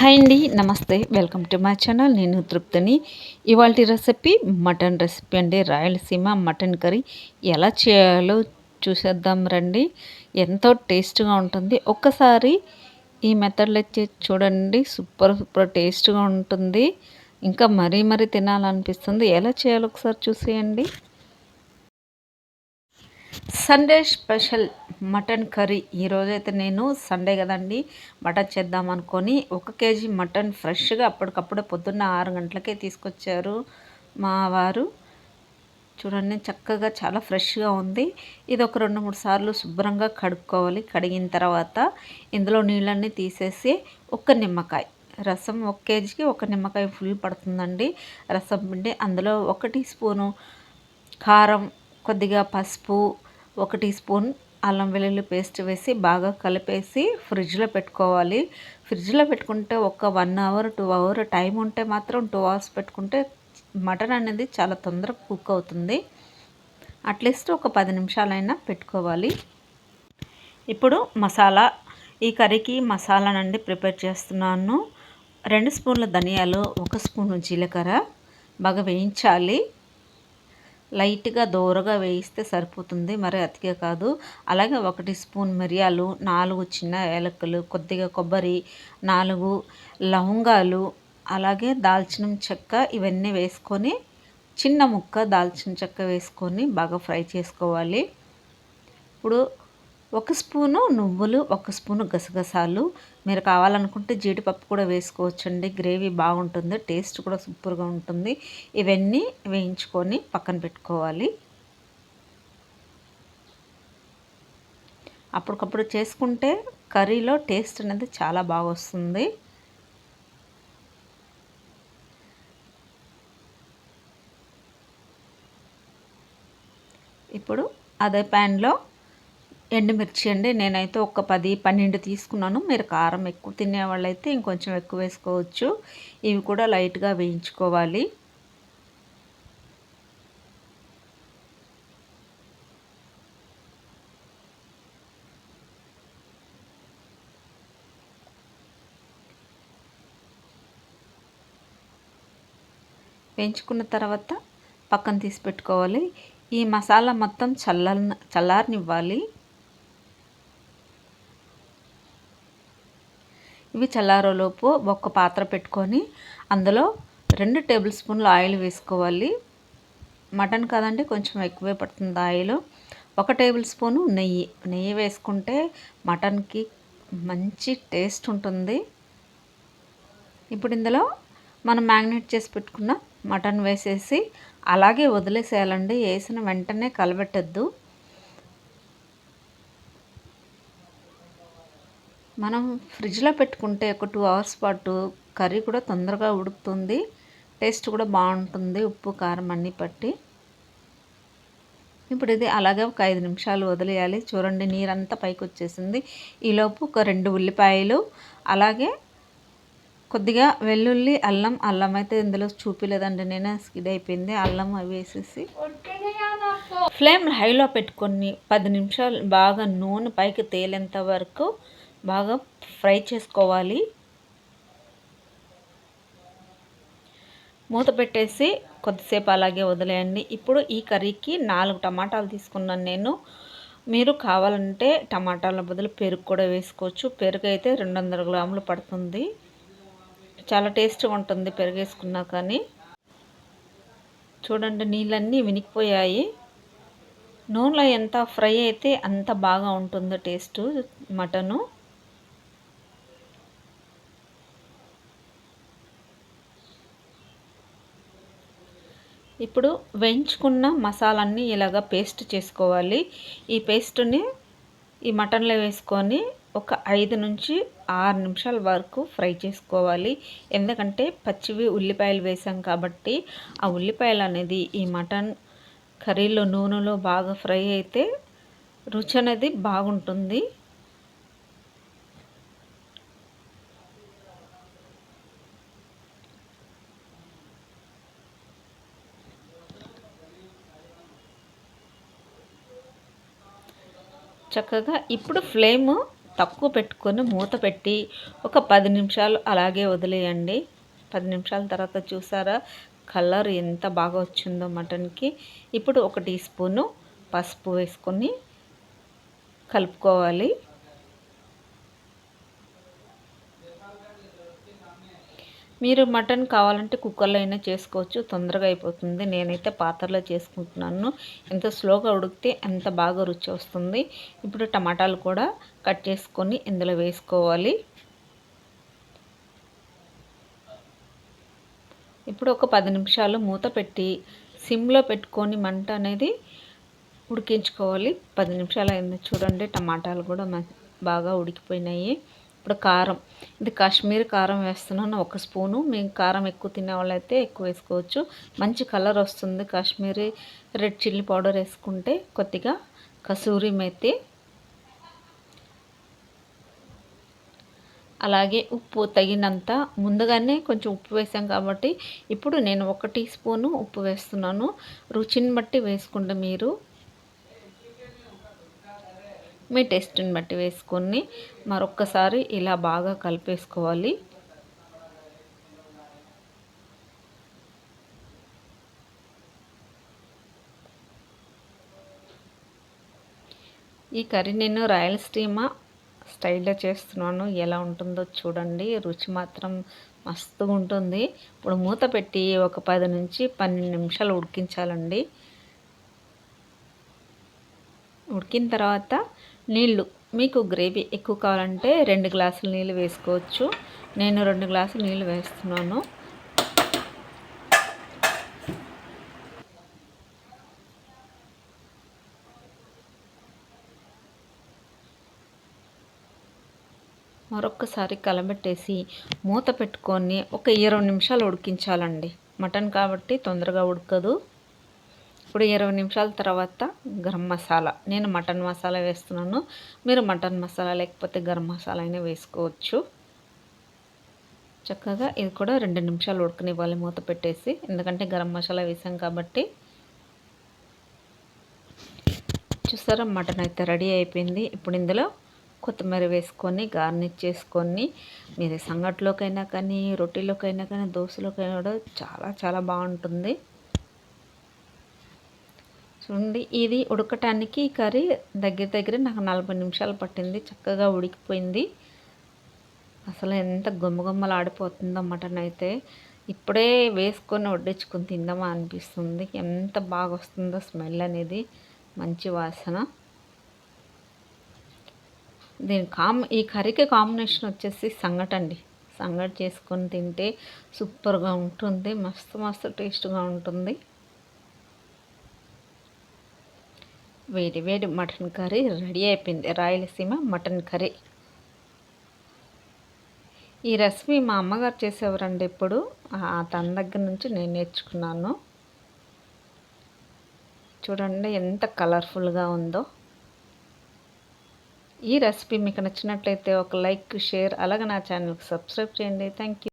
Hi అండి నమస్తే. Welcome to my channel. నేను తృప్తిని. ఇవాళ రెసిపీ మటన్ రెసిపీ అండి. Rayalaseema mutton curry. ఎలా చేయాలో చూసేద్దాం రండి. ఎంతో టేస్ట్గా ఉంటుంది. ఒక్కసారి ఈ మెథడ్లో వచ్చి చూడండి. సూపర్ సూపర్ టేస్ట్గా ఉంటుంది. ఇంకా మరీ మరీ తినాలనిపిస్తుంది. ఎలా చేయాలో ఒకసారి చూసేయండి. Sunday special mutton curry. ఈరోజైతే నేను సండే కదండి మటన్ చేద్దాం అనుకొని ఒక కేజీ మటన్ ఫ్రెష్గా అప్పటికప్పుడే పొద్దున్న ఆరు గంటలకే తీసుకొచ్చారు మా వారు. చూడండి చక్కగా చాలా ఫ్రెష్గా ఉంది. ఇది ఒక రెండు మూడు సార్లు శుభ్రంగా కడుక్కోవాలి. కడిగిన తర్వాత ఇందులో నీళ్ళన్నీ తీసేసి ఒక్క నిమ్మకాయ రసం ఒక కేజీకి ఒక నిమ్మకాయ ఫుల్ పడుతుందండి. రసం పిండి అందులో ఒక టీ స్పూను కారం కొద్దిగా పసుపు ఒక టీ స్పూన్ అల్లం వెల్లుల్లి పేస్ట్ వేసి బాగా కలిపేసి ఫ్రిడ్జ్లో పెట్టుకోవాలి. ఫ్రిడ్జ్లో పెట్టుకుంటే ఒక one hour two hour time ఉంటే మాత్రం టూ అవర్స్ పెట్టుకుంటే మటన్ అనేది చాలా తొందరగా కుక్ అవుతుంది. అట్లీస్ట్ ఒక పది నిమిషాలైనా పెట్టుకోవాలి. ఇప్పుడు మసాలా ఈ కర్రీకి మసాలా నుండి ప్రిపేర్ చేస్తున్నాను. రెండు స్పూన్ల ధనియాలు ఒక స్పూన్ జీలకర్ర బాగా వేయించాలి. లైట్గా దోరగా వేయిస్తే సరిపోతుంది. మరి అతిగా కాదు. అలాగే ఒకటి స్పూన్ మిరియాలు నాలుగు చిన్న ఏలక్కలు కొద్దిగా కొబ్బరి నాలుగు లవంగాలు అలాగే దాల్చిన చెక్క ఇవన్నీ వేసుకొని చిన్న ముక్క దాల్చిన చెక్క వేసుకొని బాగా ఫ్రై చేసుకోవాలి. ఇప్పుడు ఒక స్పూను నువ్వులు ఒక స్పూను గసగసాలు. మీరు కావాలనుకుంటే జీడిపప్పు కూడా వేసుకోవచ్చండి. గ్రేవీ బాగుంటుంది టేస్ట్ కూడా సూపర్గా ఉంటుంది. ఇవన్నీ వేయించుకొని పక్కన పెట్టుకోవాలి. అప్పటికప్పుడు చేసుకుంటే కర్రీలో టేస్ట్ అనేది చాలా బాగా వస్తుంది. ఇప్పుడు అదే ప్యాన్లో ఎండుమిర్చి అండి. నేనైతే ఒక పది పన్నెండు తీసుకున్నాను. మీరు కారం ఎక్కువ తినేవాళ్ళైతే ఇంకొంచెం ఎక్కువ వేసుకోవచ్చు. ఇవి కూడా లైట్గా వేయించుకోవాలి. వేయించుకున్న తర్వాత పక్కన తీసి పెట్టుకోవాలి. ఈ మసాలా మొత్తం చల్ల చల్లారనివ్వాలి. ఇవి చల్లారోలోపు ఒక్క పాత్ర పెట్టుకొని అందులో రెండు టేబుల్ స్పూన్లు ఆయిల్ వేసుకోవాలి. మటన్ కదండి కొంచెం ఎక్కువే పడుతుంది ఆయిల్. ఒక టేబుల్ స్పూను నెయ్యి. నెయ్యి వేసుకుంటే మటన్కి మంచి టేస్ట్ ఉంటుంది. ఇప్పుడు ఇందులో మనం మ్యాగ్నేట్ చేసి పెట్టుకున్న మటన్ వేసేసి అలాగే వదిలేసేయాలండి. వేసిన వెంటనే కలబెట్టద్దు. మనం ఫ్రిడ్జ్లో పెట్టుకుంటే ఒక టూ అవర్స్ పాటు కర్రీ కూడా తొందరగా ఉడుకుతుంది. టేస్ట్ కూడా బాగుంటుంది. ఉప్పు కారం అన్నీ పట్టి. ఇప్పుడు ఇది అలాగే ఒక ఐదు నిమిషాలు వదిలేయాలి. చూడండి నీరంతా పైకి వచ్చేసింది. ఈలోపు ఒక రెండు ఉల్లిపాయలు అలాగే కొద్దిగా వెల్లుల్లి అల్లం. అల్లం అయితే ఇందులో చూపిలేదండి నేను స్కిడ్ అయిపోయింది. అల్లం అవి వేసేసి ఫ్లేమ్ హైలో పెట్టుకొని పది నిమిషాలు బాగా నూనె పైకి తేలేంత వరకు బాగా ఫ్రై చేసుకోవాలి. మూత పెట్టేసి కొద్దిసేపు అలాగే వదిలేయండి. ఇప్పుడు ఈ కర్రీకి నాలుగు టమాటాలు తీసుకున్నాను నేను. మీరు కావాలంటే టమాటాల బదులు పెరుగు కూడా వేసుకోవచ్చు. పెరుగు అయితే రెండు వందల గ్రాములు పడుతుంది. చాలా టేస్ట్గా ఉంటుంది పెరుగు వేసుకున్నా కానీ. చూడండి నీళ్ళన్నీ వినికిపోయాయి. నూనెలో ఎంత ఫ్రై అయితే అంత బాగా ఉంటుంది టేస్ట్ మటను. ఇప్పుడు వేయించుకున్న మసాలాన్ని ఇలాగ పేస్ట్ చేసుకోవాలి. ఈ పేస్ట్ని ఈ మటన్లో వేసుకొని ఒక ఐదు నుంచి ఆరు నిమిషాల వరకు ఫ్రై చేసుకోవాలి. ఎందుకంటే పచ్చివి ఉల్లిపాయలు వేసాం కాబట్టి ఆ ఉల్లిపాయలు అనేది ఈ మటన్ కర్రీలో నూనెలో బాగా ఫ్రై అయితే రుచి అనేది బాగుంటుంది. చక్కగా ఇప్పుడు ఫ్లేమ్ తక్కువ పెట్టుకొని మూత పెట్టి ఒక పది నిమిషాలు అలాగే వదిలేయండి. పది నిమిషాల తర్వాత చూసారా? కలర్ ఎంత బాగా వచ్చిందో మటన్కి. ఇప్పుడు ఒక టీ స్పూను పసుపు వేసుకొని కలుపుకోవాలి. మీరు మటన్ కావాలంటే కుక్కర్లో అయినా చేసుకోవచ్చు. తొందరగా అయిపోతుంది. నేనైతే పాత్రలో చేసుకుంటున్నాను. ఎంత స్లోగా ఉడికితే ఎంత బాగా రుచి వస్తుంది. ఇప్పుడు టమాటాలు కూడా కట్ చేసుకొని ఇందులో వేసుకోవాలి. ఇప్పుడు ఒక పది నిమిషాలు మూత పెట్టి సిమ్లో పెట్టుకొని మంట అనేది ఉడికించుకోవాలి. పది నిమిషాలు అయింది. చూడండి టమాటాలు కూడా బాగా ఉడికిపోయినాయి. ఇప్పుడు కారం. ఇది కాశ్మీర్ కారం వేస్తున్నాను. ఒక స్పూను. మేము కారం ఎక్కువ తినే వాళ్ళైతే ఎక్కువ వేసుకోవచ్చు. మంచి కలర్ వస్తుంది. కాశ్మీరీ రెడ్ చిల్లీ పౌడర్ వేసుకుంటే కొద్దిగా కసూరి మెత్తి అలాగే ఉప్పు తగినంత. ముందుగానే కొంచెం ఉప్పు వేసాం కాబట్టి ఇప్పుడు నేను ఒక టీ స్పూను ఉప్పు వేస్తున్నాను. రుచిని బట్టి వేసుకుంటే మీరు. మీ టేస్ట్ని బట్టి వేసుకొని మరొక్కసారి ఇలా బాగా కలిపేసుకోవాలి. ఈ కర్రీ నేను రాయలసీమ స్టైల్లో చేస్తున్నాను. ఎలా ఉంటుందో చూడండి. రుచి మాత్రం మస్తుగా ఉంటుంది. ఇప్పుడు మూత పెట్టి ఒక పది నుంచి పన్నెండు నిమిషాలు ఉడికించాలండి. ఉడికిన తర్వాత నీళ్ళు. మీకు గ్రేవీ ఎక్కువ కావాలంటే రెండు గ్లాసులు నీళ్ళు వేసుకోవచ్చు. నేను రెండు గ్లాసులు నీళ్ళు వేస్తున్నాను. మరొక్కసారి కలబెట్టేసి మూత పెట్టుకొని ఒక ఇరవై నిమిషాలు ఉడికించాలండి. మటన్ కాబట్టి తొందరగా ఉడకదు. ఇప్పుడు ఇరవై నిమిషాల తర్వాత గరం మసాలా. నేను మటన్ మసాలా వేస్తున్నాను. మీరు మటన్ మసాలా లేకపోతే గరం మసాలా అయినా వేసుకోవచ్చు. చక్కగా ఇది కూడా రెండు నిమిషాలు ఉడకనివ్వాలి మూత పెట్టేసి. ఎందుకంటే గరం మసాలా వేసాం కాబట్టి. చూసారా మటన్ అయితే రెడీ అయిపోయింది. ఇప్పుడు ఇందులో కొత్తిమీర వేసుకొని గార్నిష్ చేసుకొని మీరు సంగట్లోకైనా కానీ రొట్టెలోకైనా కానీ దోశలోకైనా కూడా చాలా చాలా బాగుంటుంది. చూడండి ఇది ఉడకటానికి కర్రీ దగ్గర దగ్గర నాకు నలభై నిమిషాలు పట్టింది. చక్కగా ఉడికిపోయింది. అసలు ఎంత గుమ్మగుమ్మలు ఆడిపోతుందో మటన్ అయితే. ఇప్పుడే వేసుకొని వడ్డించుకొని తిందామా అనిపిస్తుంది. ఎంత బాగా వస్తుందో స్మెల్ అనేది. మంచి వాసన. దీని కామ్ ఈ కర్రీకి కాంబినేషన్ వచ్చేసి సంగటండి సంగటి చేసుకొని తింటే సూపర్గా ఉంటుంది. మస్తు మస్తు టేస్ట్గా ఉంటుంది. వేడి వేడి మటన్ కర్రీ రెడీ అయిపోయింది. Rayalaseema mutton curry. ఈ రెసిపీ మా అమ్మగారు చేసేవారండి ఇప్పుడు. తన దగ్గర నుంచి నేను నేర్చుకున్నాను. చూడండి ఎంత కలర్ఫుల్గా ఉందో. ఈ రెసిపీ మీకు నచ్చినట్లయితే ఒక లైక్ షేర్ అలాగే నా ఛానల్కి సబ్స్క్రైబ్ చేయండి. Thank you